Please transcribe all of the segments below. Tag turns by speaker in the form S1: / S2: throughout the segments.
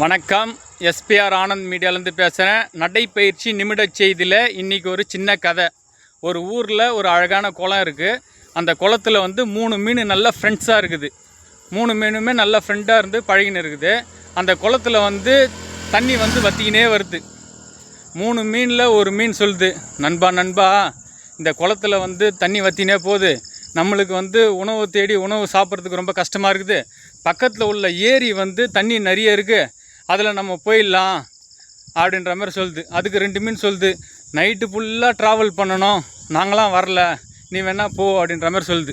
S1: வணக்கம். எஸ்பிஆர் ஆனந்த் மீடியாலேருந்து பேசுகிறேன் நடைப்பயிற்சி நிமிடச் செய்தியில் இன்றைக்கி ஒரு சின்ன கதை. ஒரு ஊரில் ஒரு அழகான குளம் இருக்குது அந்த குளத்துல வந்து மூணு மீன் நல்ல ஃப்ரெண்ட்ஸாக இருக்குது. மூணு மீனுமே நல்ல ஃப்ரெண்டாக இருந்து பழகின்னு இருக்குது. அந்த குளத்துல வந்து தண்ணி வந்து வற்றிக்கினே வருது. மூணு மீனில் ஒரு மீன் சொல்லுது நண்பா நண்பா இந்த குளத்துல வந்து தண்ணி வத்தினே போகுது. நம்மளுக்கு வந்து உணவு தேடி உணவு சாப்பிட்றதுக்கு ரொம்ப கஷ்டமாக இருக்குது. பக்கத்தில் உள்ள ஏரி வந்து தண்ணி நிறைய இருக்குது அதில் நம்ம போயிடலாம் அப்படின்ற மாதிரி சொல்லுது. அதுக்கு ரெண்டு மீன் சொல்லுது. நைட்டு ஃபுல்லாக ட்ராவல் பண்ணணும். நாங்களாம் வரல. நீ வேணால் போ அப்படின்ற மாதிரி சொல்லுது.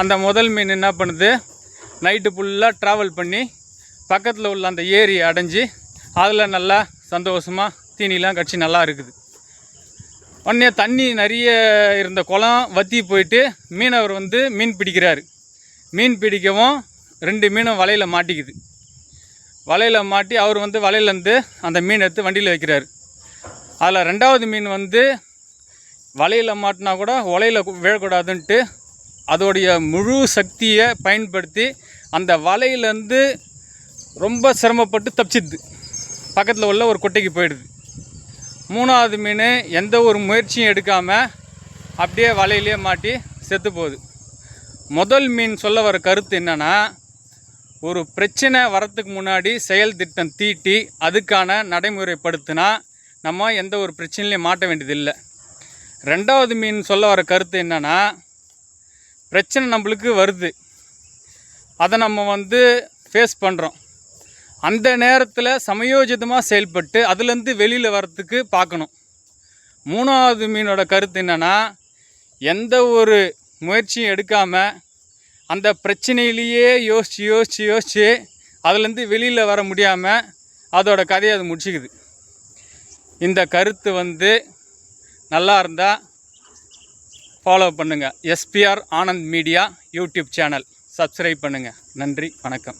S1: அந்த முதல் மீன் என்ன பண்ணுது? நைட்டு ஃபுல்லாக ட்ராவல் பண்ணி பக்கத்தில் உள்ள அந்த ஏரி அடைஞ்சி அதில் நல்லா சந்தோஷமாக தீனிலாம் கடிச்சு நல்லா இருக்குது. உடனே தண்ணி நிறைய இருந்த குளம் வத்தி போயிட்டு மீனவர் வந்து மீன் பிடிக்கிறாரு. மீன் பிடிக்கவும் ரெண்டு மீனும் வலையில் மாட்டிக்குது. வலையில் மாட்டி அவர் வந்து வலையிலேருந்து அந்த மீன் எடுத்து வண்டியில் வைக்கிறாரு. அதில் ரெண்டாவது மீன் வந்து வலையில் மாட்டினா கூட உலையில் விழக்கூடாதுன்ட்டு அதோடைய முழு சக்தியை பயன்படுத்தி அந்த வலையிலேருந்து ரொம்ப சிரமப்பட்டு தப்பிச்சிடுது. பக்கத்தில் உள்ள ஒரு கொட்டைக்கு போயிடுது. மூணாவது மீன் எந்த ஒரு முயற்சியும் எடுக்காமல் அப்படியே வலையிலே மாட்டி செத்து போகுது. முதல் மீன் சொல்ல வர கருத்து என்னென்னா ஒரு பிரச்சனை வரத்துக்கு முன்னாடி செயல் திட்டம் தீட்டி அதுக்கான நடைமுறைப்படுத்தினா நம்ம எந்த ஒரு பிரச்சனையிலையும் மாட்ட வேண்டியதில்லை. ரெண்டாவது மீன் சொல்ல வர கருத்து என்னென்னா பிரச்சனை நம்மளுக்கு வருது. அதை நம்ம வந்து ஃபேஸ் பண்ணுறோம் அந்த நேரத்தில் சமயோஜிதமாக செயல்பட்டு அதுலேருந்து வெளியில் வரத்துக்கு பார்க்கணும். மூணாவது மீனோட கருத்து என்னென்னா எந்த ஒரு முயற்சியும் எடுக்காமல் அந்த பிரச்சனையிலேயே யோசித்து யோசித்து யோசித்து அதுலேருந்து வெளியில் வர முடியாமல் அதோட கதையை அது முடிச்சுக்குது. இந்த கருத்து வந்து நல்லா இருந்தால் ஃபாலோ பண்ணுங்கள் SPR Anand media YouTube channel subscribe பண்ணுங்கள் நன்றி வணக்கம்.